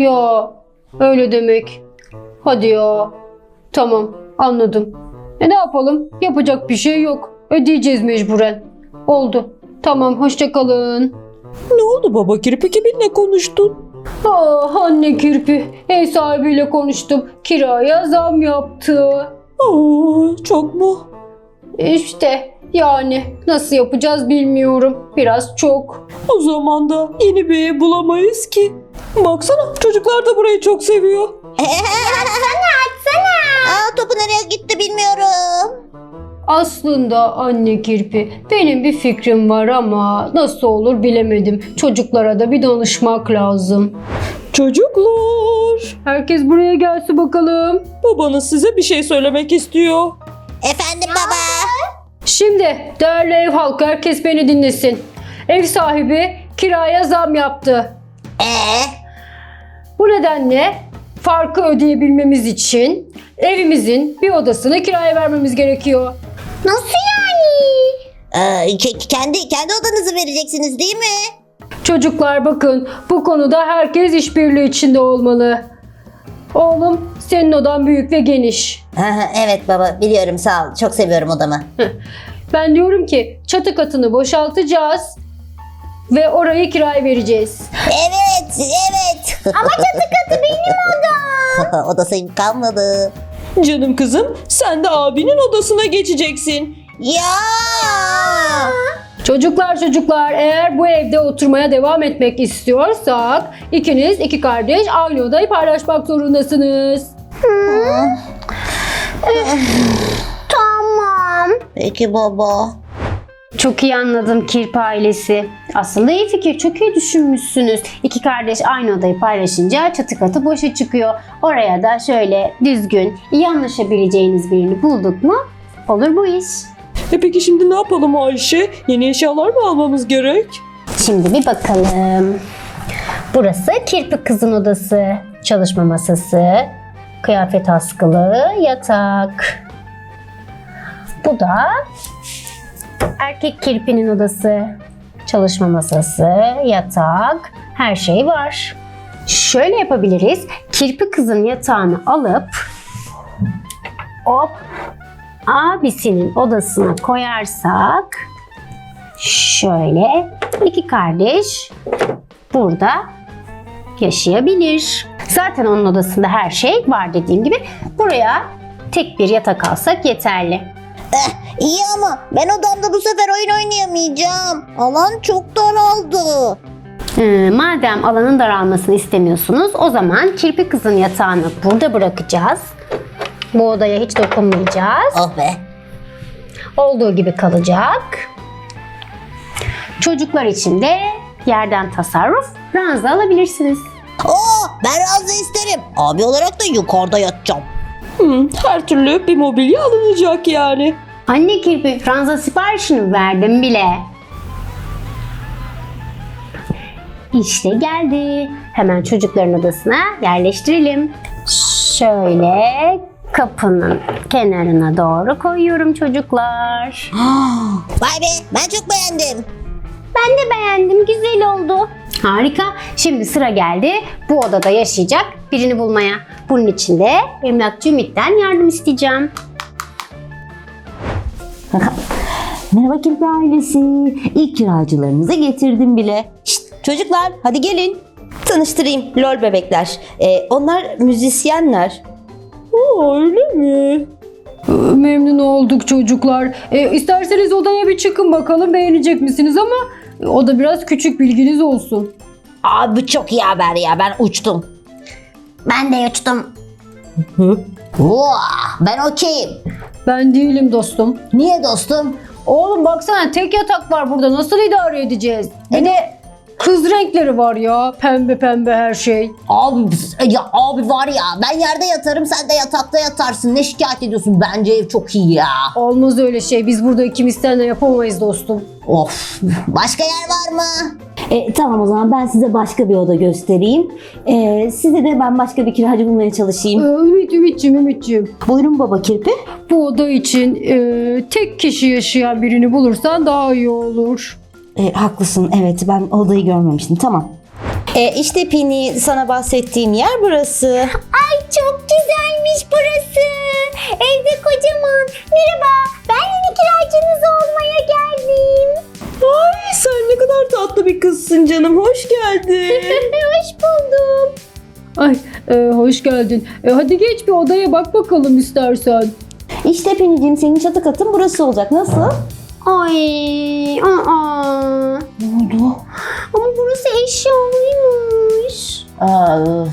Ya öyle demek. Hadi ya. Tamam anladım. E ne yapalım? Yapacak bir şey yok. Ödeyeceğiz mecburen. Oldu. Tamam hoşça kalın. Ne oldu baba kirpi kiminle konuştun? Ah anne kirpi. Ev sahibiyle konuştum. Kiraya zam yaptı. Aa, çok mu? İşte yani nasıl yapacağız bilmiyorum. Biraz çok. O zaman da yeni bir ev bulamayız ki. Baksana çocuklar da burayı çok seviyor. Aa, topu nereye gitti bilmiyorum. Aslında anne kirpi benim bir fikrim var ama nasıl olur bilemedim. Çocuklara da bir danışmak lazım. Çocuklar, Herkes buraya gelsin bakalım. babanız size bir şey söylemek istiyor. Efendim baba. Şimdi değerli ev halkı herkes beni dinlesin. Ev sahibi kiraya zam yaptı. Ee, Bu nedenle farkı ödeyebilmemiz için evimizin bir odasını kiraya vermemiz gerekiyor. nasıl yani? Ee, ke- kendi kendi odanızı vereceksiniz değil mi? Çocuklar bakın bu konuda herkes işbirliği içinde olmalı. Oğlum senin odan büyük ve geniş. evet baba biliyorum sağ ol. Çok seviyorum odamı. Ben diyorum ki çatı katını boşaltacağız ve orayı kiraya vereceğiz. Evet evet. Ama çatı katı benim odam. Odası kalmadı. Canım kızım, sen de abinin odasına geçeceksin. Ya. Çocuklar çocuklar eğer bu evde oturmaya devam etmek istiyorsak ikiniz iki kardeş aynı odayı paylaşmak zorundasınız. Peki baba. Çok iyi anladım Kirpi ailesi. Aslında iyi fikir, çok iyi düşünmüşsünüz. İki kardeş aynı odayı paylaşınca çatı katı boşa çıkıyor. Oraya da şöyle düzgün, iyi anlaşabileceğiniz birini bulduk mu olur bu iş. E peki şimdi ne yapalım Ayşe? Yeni eşyalar mı almamız gerek? Şimdi bir bakalım. Burası Kirpi kızın odası, çalışma masası, kıyafet askılı, yatak. Bu da erkek kirpinin odası, çalışma masası, yatak, her şey var. Şöyle yapabiliriz. Kirpi kızın yatağını alıp hop abisinin odasına koyarsak şöyle iki kardeş burada yaşayabilir. Zaten onun odasında her şey var dediğim gibi. Buraya tek bir yatak alsak yeterli. İyi ama ben odamda bu sefer oyun oynayamayacağım. Alan çok daraldı. Ee, madem alanın daralmasını istemiyorsunuz o zaman kirpi kızın yatağını burada bırakacağız. Bu odaya hiç dokunmayacağız. Oh be. Olduğu gibi kalacak. Çocuklar için de yerden tasarruf ranza alabilirsiniz. Oo, ben razı isterim. Abi olarak da yukarıda yatacağım. Hmm, her türlü bir mobilya alınacak yani. Anne kirpi ranza siparişini verdim bile. İşte geldi. Hemen çocukların odasına yerleştirelim. Şöyle kapının kenarına doğru koyuyorum çocuklar. Vay be ben çok beğendim. Ben de beğendim. Güzel oldu. Harika. Şimdi sıra geldi bu odada yaşayacak birini bulmaya. Bunun için de emlakçı Ümit'ten yardım isteyeceğim. Merhaba Kirpi ailesi. İlk kiracılarınızı getirdim bile. Şşt, çocuklar hadi gelin. Tanıştırayım lol bebekler. Ee, onlar müzisyenler. Aa, öyle mi? Ee, Memnun olduk çocuklar. Ee, isterseniz odaya bir çıkın bakalım beğenecek misiniz ama o da biraz küçük bilginiz olsun. Abi çok iyi haber ya ben uçtum. Ben de uçtum. Hı? Vah, ben okeyim. Ben değilim dostum. Niye dostum? Oğlum baksana tek yatak var burada nasıl idare edeceğiz? Bir de kız renkleri var ya pembe pembe her şey. Abi ya abi var ya ben yerde yatarım sen de yatakta yatarsın. Ne şikayet ediyorsun? Bence ev çok iyi ya. Olmaz öyle şey biz burada ikimiz seninle yapamayız dostum. Of. Başka yer var mı? Ee, tamam o zaman ben size başka bir oda göstereyim. Ee, size de ben başka bir kiracı bulmaya Ee, çalışayım. Ümit Ümit'ciğim Ümit'ciğim Buyurun baba Kirpi. bu oda için e, tek kişi yaşayan birini bulursan daha iyi olur. Ee, haklısın evet ben odayı görmemiştim tamam. E, işte Pini sana bahsettiğim yer burası. Ay çok güzelmiş burası. Evde kocaman. Merhaba ben yeni kiracınız olmaya geldim. Ay sen ne kadar tatlı bir kızsın canım. Hoş geldin. Hoş buldum. Ay e, hoş geldin. E, hadi geç bir odaya bak bakalım istersen. İşte Pini'cim senin çatı katın burası olacak. Nasıl? Ay aa. Ne oldu? Ama burası eşyalıymış. Aa,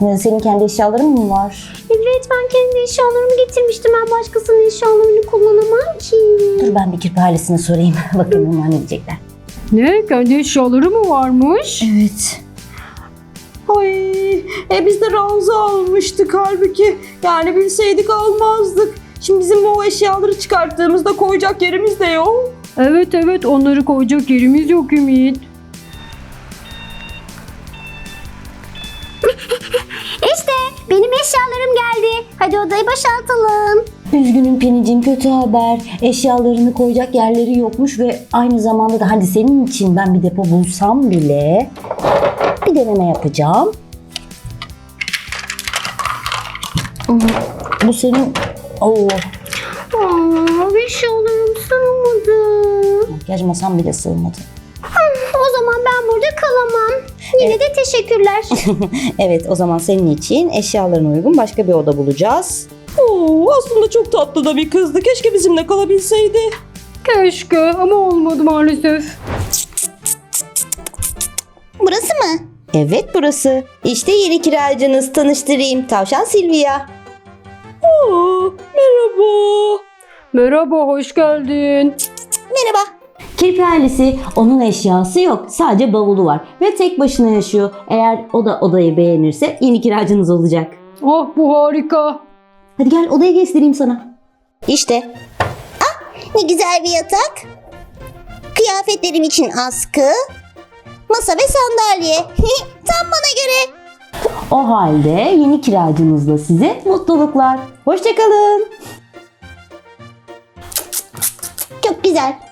senin kendi eşyaların mı var? Evet ben kendi eşyalarımı getirmiştim. Ben başkasının eşyalarını kullanamam ki. Dur ben bir kirpi ailesine sorayım. Bakın onlar ne diyecekler. Ne? Kendi eşyaları mı varmış? Evet. Ay, e biz de ranza almıştık halbuki. Yani bilseydik almazdık. Şimdi bizim o eşyaları çıkarttığımızda koyacak yerimiz de yok. Evet evet onları koyacak yerimiz yok Ümit. Eşyalarım geldi. Hadi odayı boşaltalım. Üzgünüm Penicim kötü haber. Eşyalarını koyacak yerleri yokmuş ve aynı zamanda da hadi senin için ben bir depo bulsam bile bir deneme yapacağım. Bu senin Oo, Aa, eşyalarım sığmadı. makyaj masam bile sığmadı. O zaman ben burada kalamam. Yine de teşekkürler. Evet o zaman senin için eşyalarına uygun başka bir oda bulacağız. Oo, aslında çok tatlı da bir kızdı. Keşke bizimle kalabilseydi. Keşke ama olmadı maalesef. Burası mı? Evet burası. İşte yeni kiracınız tanıştırayım. Tavşan Silvia. Oo, merhaba. Merhaba hoş geldin. Merhaba. Kirpi ailesi onun eşyası yok. Sadece bavulu var ve tek başına yaşıyor. Eğer o da odayı beğenirse yeni kiracınız olacak. Ah bu harika. Hadi gel odaya göstereyim sana. İşte. Ne güzel bir yatak. Kıyafetlerim için askı. Masa ve sandalye. Tam bana göre. O halde yeni kiracınızla size mutluluklar. Hoşçakalın. Çok güzel.